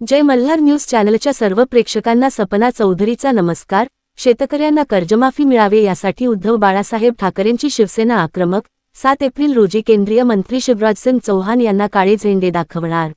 जय Malhar news चॅनलच्या सर्व प्रेक्षकांना सपना चौधरीचा नमस्कार. शेतकऱ्यांना कर्जमाफी मिळावे यासाठी उद्धव बाळासाहेब ठाकरेंची शिवसेना आक्रमक. सात एप्रिल रोजी केंद्रीय मंत्री शिवराजसिंग चौहान यांना काळे झेंडे दाखवणार.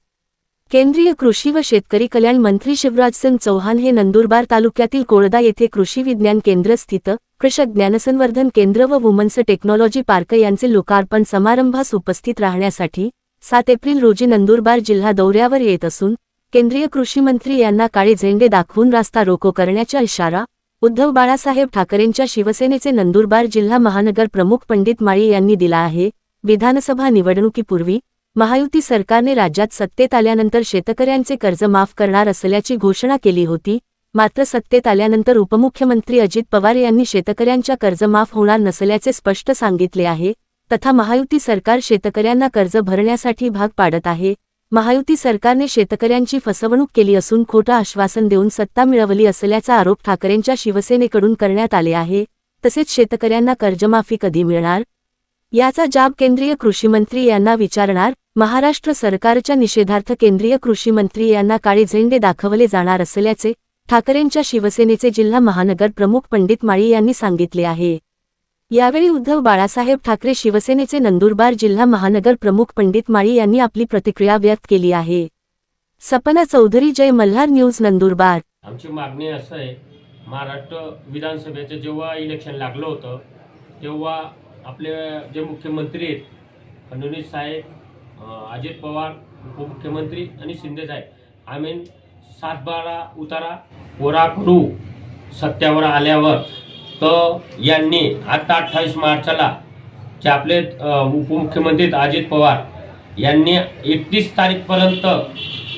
केंद्रीय कृषी व शेतकरी कल्याण मंत्री शिवराजसिंग चौहान हे नंदुरबार तालुक्यातील कोळदा येथे कृषी विज्ञान केंद्र स्थित कृषक ज्ञानसंवर्धन केंद्र व वुमन्स टेक्नॉलॉजी पार्क यांचे लोकार्पण समारंभास उपस्थित राहण्यासाठी सात एप्रिल रोजी नंदुरबार जिल्हा दौऱ्यावर येत असून केंद्रीय कृषीमंत्री यांना काळे झेंडे दाखवून रास्ता रोको करण्याचा इशारा उद्धव बाळासाहेब ठाकरेंच्या शिवसेनेचे नंदुरबार जिल्हा महानगर प्रमुख पंडित माळी यांनी दिला आहे. विधानसभा निवडणुकीपूर्वी महायुती सरकारने राज्यात सत्तेत आल्यानंतर शेतकऱ्यांचे कर्ज माफ करणार असल्याची घोषणा केली होती. मात्र सत्तेत आल्यानंतर उपमुख्यमंत्री अजित पवार यांनी शेतकऱ्यांच्या कर्ज माफ होणार नसल्याचे स्पष्ट सांगितले आहे. तथा महायुती सरकार शेतकऱ्यांना कर्ज भरण्यासाठी भाग पाडत आहे. महायुती सरकारने शेतकऱ्यांची फसवणूक केली असून खोटं आश्वासन देऊन सत्ता मिळवली असल्याचा आरोप ठाकरेंच्या शिवसेनेकडून करण्यात आले आहे तसेच शेतकऱ्यांना कर्जमाफी कधी मिळणार? याचा जाब केंद्रीय कृषीमंत्री यांना विचारणार महाराष्ट्र सरकारच्या निषेधार्थ केंद्रीय कृषीमंत्री यांना काळे झेंडे दाखवले जाणार असल्याचे ठाकरेंच्या शिवसेनेचे जिल्हा महानगर प्रमुख पंडित माळी यांनी सांगितले आहे. यावेळी उद्धव बाळासाहेब ठाकरे शिवसेनेचे नंदुरबार जिल्हा महानगर प्रमुख पंडित माळी यांनी आपली प्रतिक्रिया व्यक्त केली आहे. सपना चौधरी जय मल्हार न्यूज नंदुरबार. आमची मागणी असं आहे महाराष्ट्र विधानसभेचं जेव्हा इलेक्शन लागलं होतं तेव्हा आपले जे मुख्यमंत्री आहेत फडणवीस साहेब अजित पवार उपमुख्यमंत्री आणि शिंदे साहेब आम्ही सात बारा उतारा कोरा करू सत्यावर आल्यावर तर यांनी आता अठ्ठावीस मार्चला जे आपले उपमुख्यमंत्री अजित पवार. यांनी एकतीस तारीखपर्यंत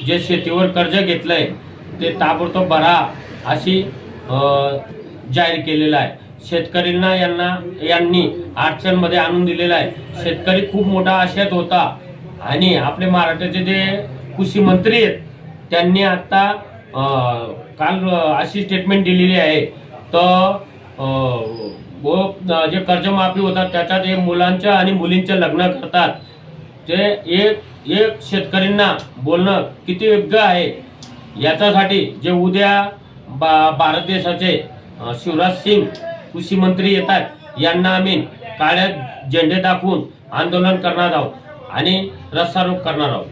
जे शेतीवर कर्ज घेतलंय ते ताबडतोब भरा अशी जाहीर केलेलं आहे. शेतकऱ्यांना यांना यांनी अडचणमध्ये आणून दिलेलं आहे. शेतकरी खूप मोठा आशयात होता. आणि आपले महाराष्ट्राचे जे कृषी मंत्री आहेत त्यांनी आता काल अशी स्टेटमेंट दिलेली आहे. तर व जे कर्जमाफी होतात त्याच्यात हे मुलांच्या आणि मुलींच्या लग्न करतात. ते एक एक शेतकऱ्यांना बोलणं किती योग्य आहे याच्यासाठी जे उद्या बा भारत देशाचे शिवराज सिंग कृषी मंत्री येतात यांना आम्ही काळ्या झेंडे दाखवून आंदोलन करणार आहोत आणि रस्तारोप करणार आहोत.